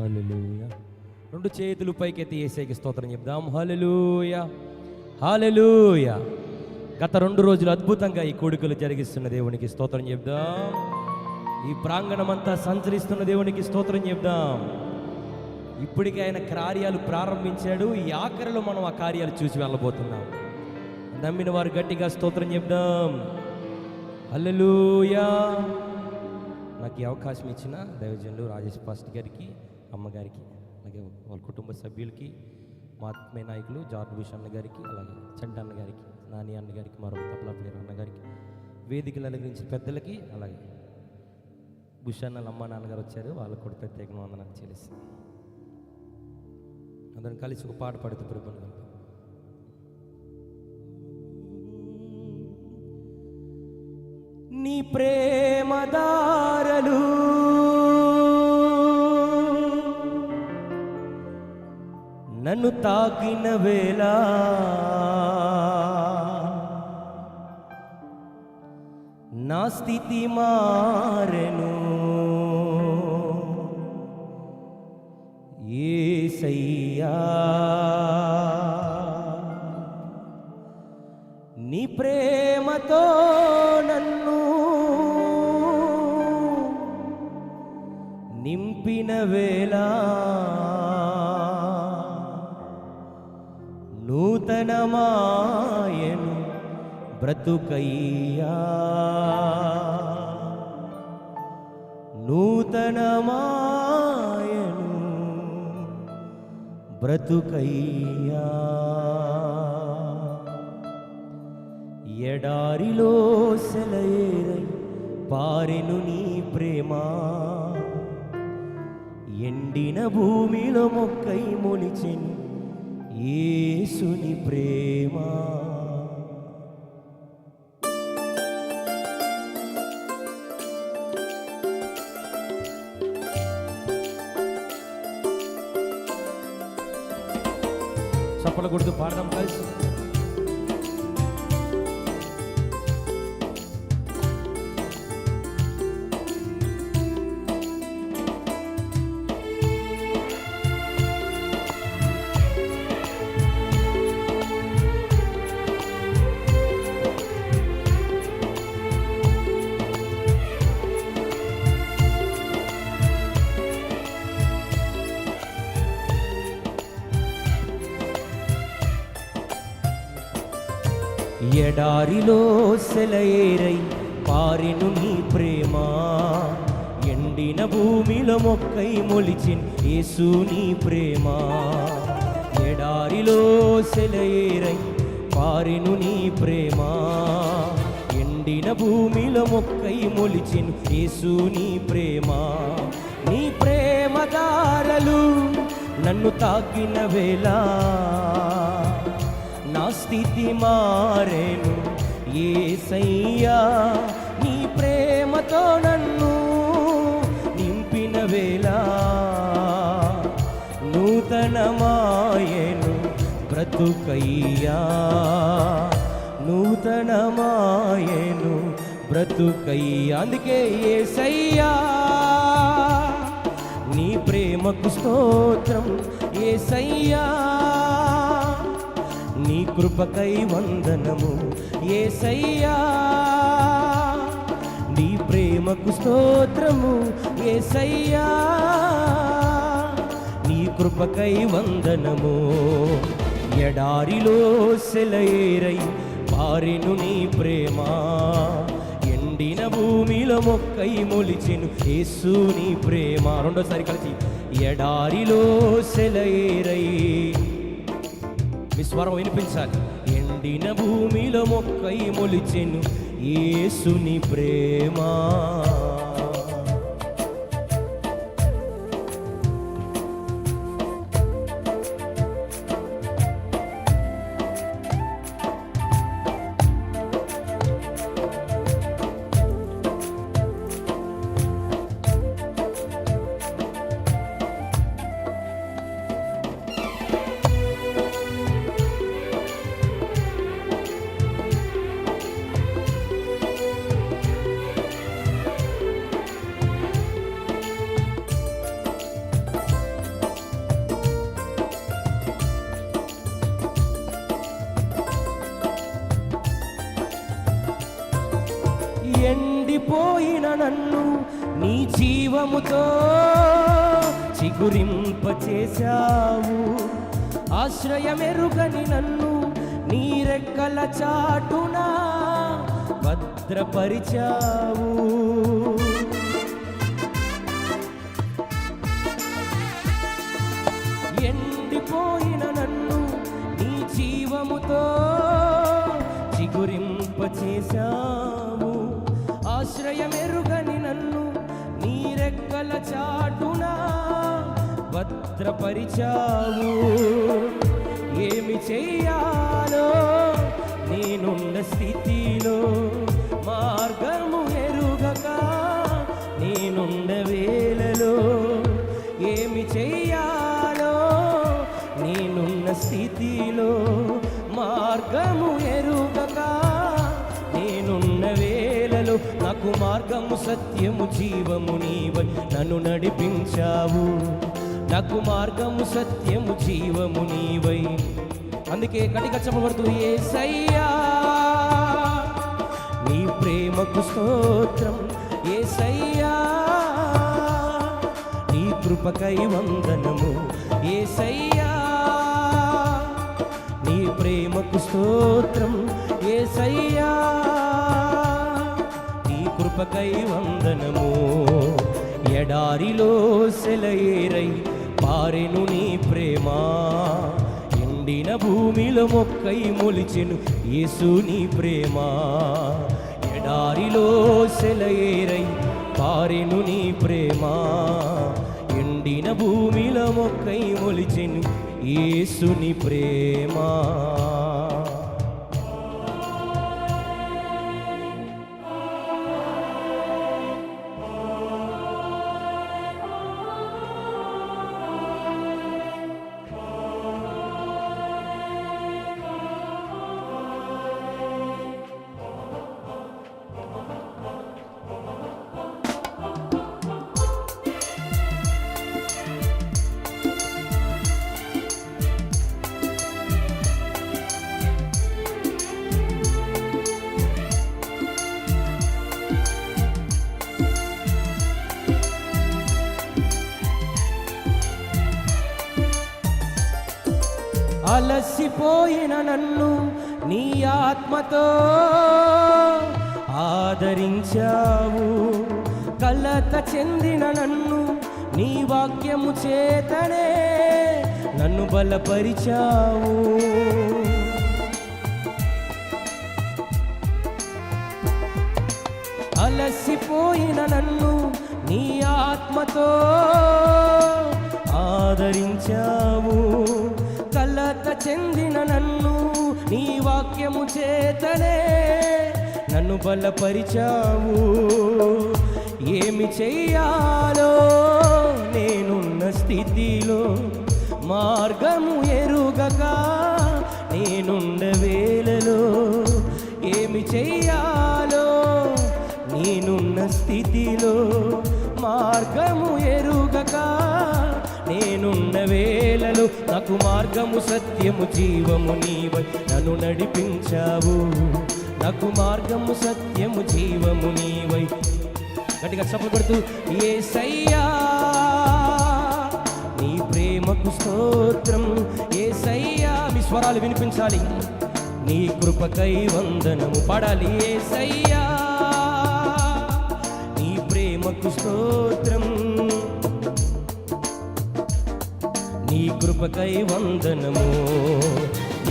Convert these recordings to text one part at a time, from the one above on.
హల్లెలూయా. రెండు చేతులు పైకెత్తి ఏసైకి స్తోత్రం చెప్దాం. హల్లెలూయా. హల్లెలూయా. గత రెండు రోజులు అద్భుతంగా ఈ కోడికలు జరిగిస్తున్న దేవునికి స్తోత్రం చెప్దాం. ఈ ప్రాంగణమంతా సంచరిస్తున్న దేవునికి స్తోత్రం చెప్దాం. ఇప్పటికే ఆయన కార్యాలు ప్రారంభించాడు. ఈ ఆఖరిలో మనం ఆ కార్యాలు చూసి వెళ్ళబోతున్నాం. నమ్మిన వారు గట్టిగా స్తోత్రం చెప్దాం. హల్లెలూయా. నాకు ఈ అవకాశం ఇచ్చిన దైవజనులు రాజేష్ పాస్ట్ గారికి అమ్మగారికి అలాగే వాళ్ళ కుటుంబ సభ్యులకి మా ఆత్మీయ నాయకులు జార్జ్ భూషణ్ అన్న గారికి అలాగే చంట అన్న గారికి నాని అన్న గారికి మరొక ప్లేయర్ అన్న గారికి వేదికలు అలంకరించిన పెద్దలకి అలాగే భూషణ్ అమ్మ నాన్నగారు వచ్చారు. వాళ్ళకు కూడా ప్రత్యేక వందనాలు చెల్లిస్తాను అందరం కలిసి ఒక పాట పాడుతూ ప్రభుత్వం కలిపి నీ ప్రేమదా తాకిన వేళ. నా స్థితి మారెను. ఏసయ్యా నీ ప్రేమతో నన్ను నింపిన వేళ. నూతనమాయను బ్రతుకయ్యా. నూతనమాయను బ్రతుకయ్యా. ఎడారిలో సెలయేరై పారెను నీ ప్రేమ. ఎండిన భూమిలో మొక్కై మొలిచెను యేసుని ప్రేమ. చప్పల కొడుతూ పాడడం కలిసి ఎడారిలో సెలయేరై పారిను నీ ప్రేమ. ఎండిన భూమిలో మొక్కై మొలిచిన్ యేసు నీ ప్రేమ. ఎడారిలో సెలయేరై పారిను నీ ప్రేమ. ఎండిన భూమిలో మొక్కై మొలిచిన్ యేసు నీ ప్రేమ. నీ ప్రేమదారలు నన్ను తాకిన వేళ స్థితి మారేను. ఏసయ్యా నీ ప్రేమతో నన్ను నింపిన వేళ నూతనమాయను బ్రతుకయ్యా. నూతనమాయను బ్రతుకయ్యా. అందుకే ఏసయ్యా నీ ప్రేమకు స్తోత్రం. ఏసయ్యా నీ కృపకై వందనము. ఏసయ్యా నీ ప్రేమకు స్తోత్రము. ఏసయ్యా నీ కృపకై వందనము. ఎడారిలో సెలయేరై పారెను నీ ప్రేమ. ఎండిన భూమిలో మొక్కై మొలిచెను యేసు నీ ప్రేమ. రెండోసారి కలిసి ఎడారిలో సెలయేరై మీ స్వరం వినిపించాలి. ఎండిన భూమిలో మొక్కై మొలిచెను. ఏసుని ప్రేమ. పోయిన నన్ను నీ జీవముతో చిగురింప చేశావు ఆశ్రయమెరుగని నన్ను నీ రెక్కల చాటున భద్రపరిచావు. ఎండిపోయిన నన్ను నీ జీవముతో చిగురింపచేశావు. ఆశ్రయమెరుగని నన్ను నీరెక్కల చాటున భద్రపరిచావు. ఏమి చెయ్యాలో నేనున్న స్థితిలో నాకు మార్గము సత్యము జీవము నీవై నన్ను నడిపించావు. నాకు మార్గము సత్యము జీవము నీవై. అందుకే కటిక చెప్పబడుతూ ఏ సయ్యా నీ ప్రేమకు స్తోత్రం. ఏ సయ్యా నీ కృపకై వందనము. ఏ సయ్యా నీ ప్రేమకు స్తోత్రం. ఏ సయ్యా కృపకై వందనము. ఎడారిలో సెలయేరై పారెను నీ ప్రేమ. ఎండిన భూమిలో మొక్కై మొలిచెను యేసు నీ ప్రేమ. ఎడారిలో సెలయేరై పారెను నీ ప్రేమ. ఎండిన భూమిలో మొక్కై మొలిచెను యేసుని ప్రేమ. అలసిపోయిన నన్ను నీ ఆత్మతో ఆదరించావు. కలత చెందిన నన్ను నీ వాక్యము చేతనే నన్ను బలపరిచావు. అలసిపోయిన నన్ను నీ ఆత్మతో ఆదరించావు. చెందిన నన్ను నీ వాక్యము చేతనే నన్ను బలపరిచావు. ఏమి చెయ్యాలో నేనున్న స్థితిలో మార్గము ఎరుగక నేనుండ వేళలో ఏమి చెయ్యాలో నేనున్న స్థితిలో మార్గము ఎరుగక నేనున్న వేళలు నాకు మార్గము సత్యము జీవము నీవై నన్ను నడిపించావు. నాకు మార్గము సత్యము జీవము నీవై. గట్టిగా చప్పలు కొడుతూ ఏ సయ్యా నీ ప్రేమకు స్తోత్రం. ఏ సయ్యా మీ స్వరాలు వినిపించాలి. నీ కృపకై వందనము పడాలి. ఏ సయ్యా నీ ప్రేమకు స్తోత్రం. కృపకై వందనము.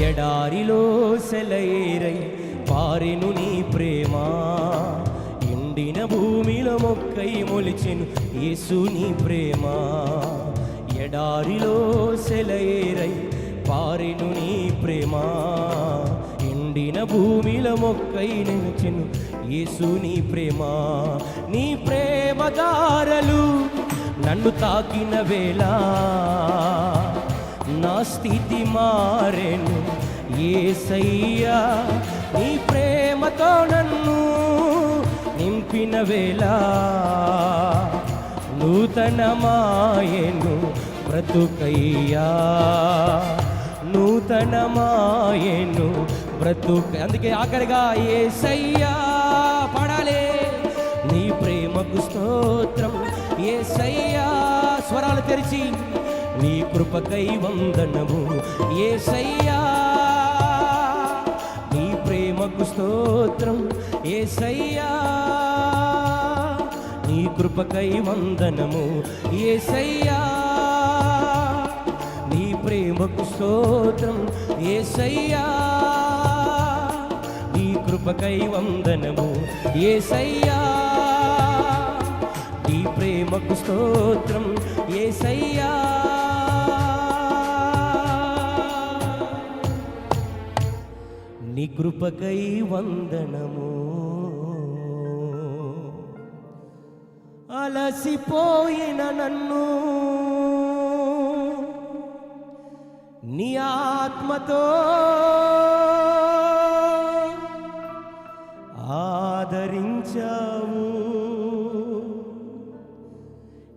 ఎడారిలో సెలయేరై పారెను నీ ప్రేమ. ఎండిన భూమిలో మొక్కై మొలిచెను యేసు నీ ప్రేమ. ఎడారిలో సెలయేరై పారెను నీ ప్రేమ. ఎండిన భూమిలో మొక్కై నిలిచెను యేసు నీ ప్రేమ. నీ ప్రేమ దారలు నన్ను తాకిన వేళ నా స్థితి మారెను. ఏసయ్యా నీ ప్రేమతో నన్ను నింపిన వేళ నూతనమాయను బ్రతుకయ్యా. నూతనమాయను బ్రతుక అందుకే ఆఖరిగా ఏసయ్యా పడాలి. నీ ప్రేమకు స్తోత్రం. ఏసయ్యా స్వరాలు తెరిచి నీ కృపకై వందనము. ఏసయ్యా నీ ప్రేమకు స్తోత్రం. ఏసయ్యా నీ కృపకై వందనము. ఏసయ్యా నీ ప్రేమకు స్తోత్రం. ఏసయ్యా నీ కృపకై వందనము. ఏసయ్యా నీ ప్రేమకు స్తోత్రం. ఏసయ్యా నీ కృపకై వందనము. అలసిపోయిన నన్ను. నీ ఆత్మతో ఆదరించావు.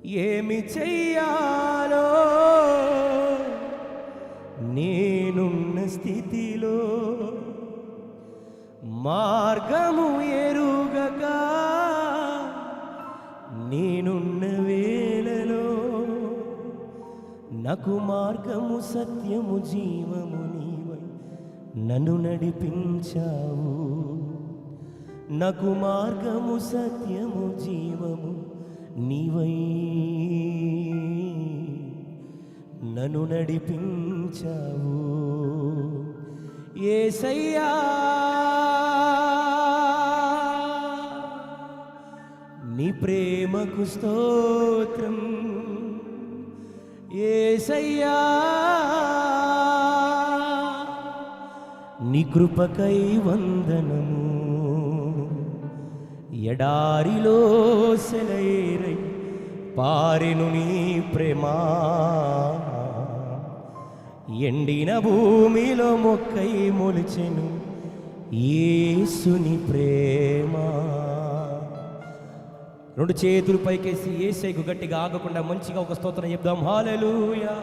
ఏమి చెయ్యా నేనున్న వేళలో నాకు మార్గము సత్యము జీవము నీవై నన్ను నడిపించావు. నాకు మార్గము సత్యము జీవము నీవై నన్ను నడిపించావు. ఏసయ్యా! ప్రేమకు స్తోత్రం. ఏసయ్యా నికృపకై వందనము. ఎడారిలో సెలైరై పారెను నీ ప్రేమా. ఎండిన భూమిలో మొక్కై మొలిచెను ఏసుని ప్రేమా. రెండు చేతులు పైకేసి ఏసైకు గట్టిగా ఆగకుండా మంచిగా ఒక స్తోత్రం చెప్దాం. హాలెలూయా